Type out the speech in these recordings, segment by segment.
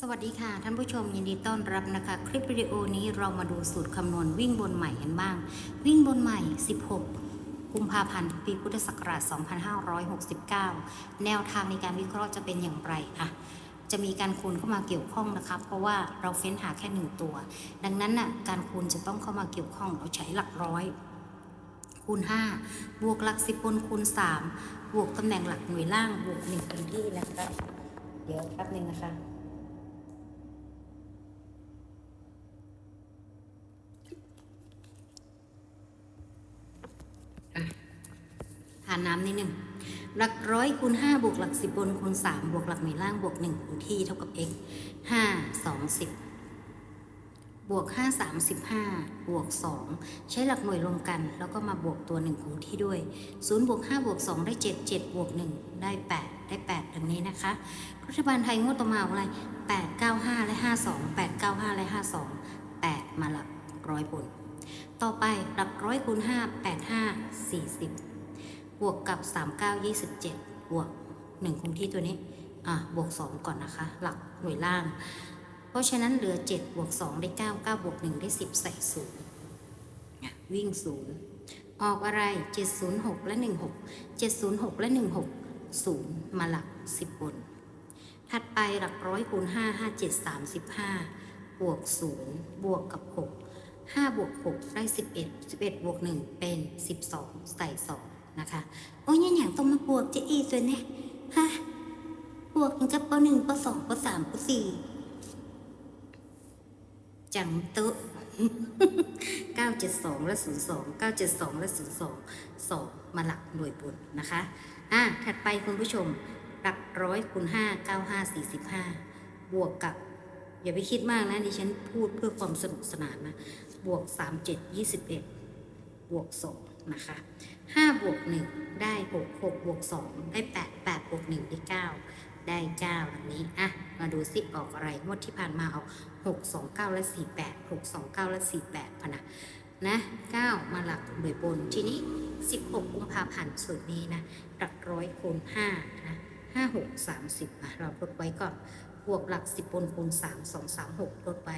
สวัสดีค่ะ ท่านผู้ชมยินดีต้อนรับนะคะ คลิปวิดีโอนี้เรามาดูสูตรคำนวณวิ่งบนใหม่กันบ้าง วิ่งบนใหม่ 16 กุมภาพันธ์ ปีพุทธศักราช 2569 แนวทางในการวิเคราะห์จะเป็นอย่างไรอะจะมีการคูณเข้ามาเกี่ยวข้องนะคะเพราะว่าเราเฟ้นหาแค่หนึ่งตัว ดังนั้นน่ะการคูณจะต้องเข้ามาเกี่ยวข้องเราใช้หลักร้อยคูณ 5 บวกหลัก10บนคูณ 3 บวกตำแหน่งหลักหน่วยล่างบวก1พื้นที่นะคะ เดี๋ยวแป๊บนึงนะคะานน้ำนิดหนึ่งหลักร้อยคูณ5บวกหลัก10บนคูณ3บวกหลักหน่วยล่างบวก1คูณที่เท่ากับ x 5 2 10 บวก 5 35 บวก 2 ใช้หลักหน่วยรวมกัน แล้วก็มาบวกตัว 1คูณที่ด้วย 0 บวก 5 บวก 2 ได้ 7 7 บวก 1 ได้ 8 ได้ 8 ดังนี้นะคะ รัฐบาลไทยงวดต่อมาอะไร 8 9 5 และ 52 8 9 5 และ 52 8 มาหลักร้อยบนต่อไปหลักร้อยคูณ5 8 5 40 บวกกับ 39 27 บวก 1 คงที่ตัวนี้ อะ บวก 2 ก่อนนะคะ หลักหน่วยล่าง เพราะฉะนั้นเหลือ 7 บวก 2 ได้ 9 9 บวก 1 ได้ 10 ใส่0วิ่ง 0 ออกอะไร 706 และ 16 706 และ 16 0 มาหลัก 10 บน ถัดไปหลักร้อยคูณ5 5 7 35 บวก 0 บวกกับ 6 5 บวก 6 ได้ 11 11 บวก 1 เป็น 12 ใส่ 2 นะคะโอ้ยอย่างต้องมาบวกจะอีส่วนเนี่ยฮะบวกกันกับป .1 ป .2 ป .3 ป .4 จังเตอะ972และ02 972และ02 2มาหลักหน่วยบนนะคะอะถัดไปคุณผู้ชมหลักร้อยคูณ5 95 45บวกกับ อย่าไปคิดมากนะดิฉันพูดเพื่อความสนุกสนานนะ บวก37 21บ วก2นะคะ5บวก1ได้ 6 6บวก2ได้ 8 8บวก1ได้ 9 ได้9แบบนี้อะมาดูซิออกอะไรงวดที่ผ่านมาเอา6 2 9 และ 48 6 2 9 และ 48พนะนะ9มาหลักหน่วยบนทีนี้ 16 กุมภาพันธ์สูตรนี้นะหลักร้อยคูณ5นะ5 6 30อะเราลดไว้ก่อน บวกหลักสิบบนคูณสามสองสามหกลดไป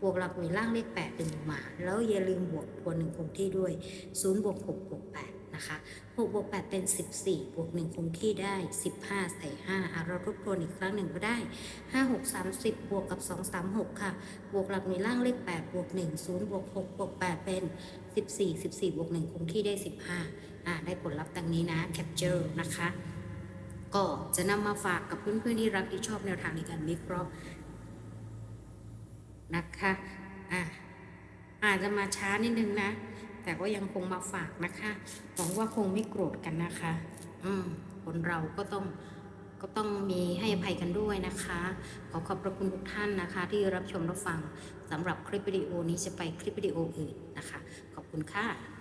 บวกหลักหน่วยล่างเลขแปดเป็นหมา แล้วอย่าลืมบวกทวนหนึ่งคงที่ด้วยศูนย์บวกหกบวกแปดนะคะหกบวกแปดเป็นสิบสี่บวกหนึ่งคงที่ได้สิบห้าใส่ห้าเราทบทวนอีกครั้งหนึ่งก็ได้ห้าหกสามสิบบวกกับสองสามหกค่ะ บวกหลักหน่วยล่างเลขแปดบวกหนึ่งศูนย์บวกหกบวกแปดเป็นสิบสี่สิบสี่บวกหนึ่งคงที่ได้สิบห้าได้ผลลัพธ์ดังนี้นะ capture นะคะ ก็จะนำมาฝากกับเพื่อนๆที่รักที่ชอบแนวทางในการวิเคราะห์นะคะอะอาจจะมาช้านิดนึงนะ แต่ก็ยังคงมาฝากนะคะหวังว่าคงไม่โกรธกันนะคะ อืมคนเราก็ต้องก็ต้องมีให้อภัยกันด้วยนะคะ ขอขอบพระคุณทุกท่านนะคะ ที่รับชมรับฟังสำหรับคลิปวิดีโอนี้จะไปคลิปวิดีโออื่นนะคะ ขอบคุณค่ะ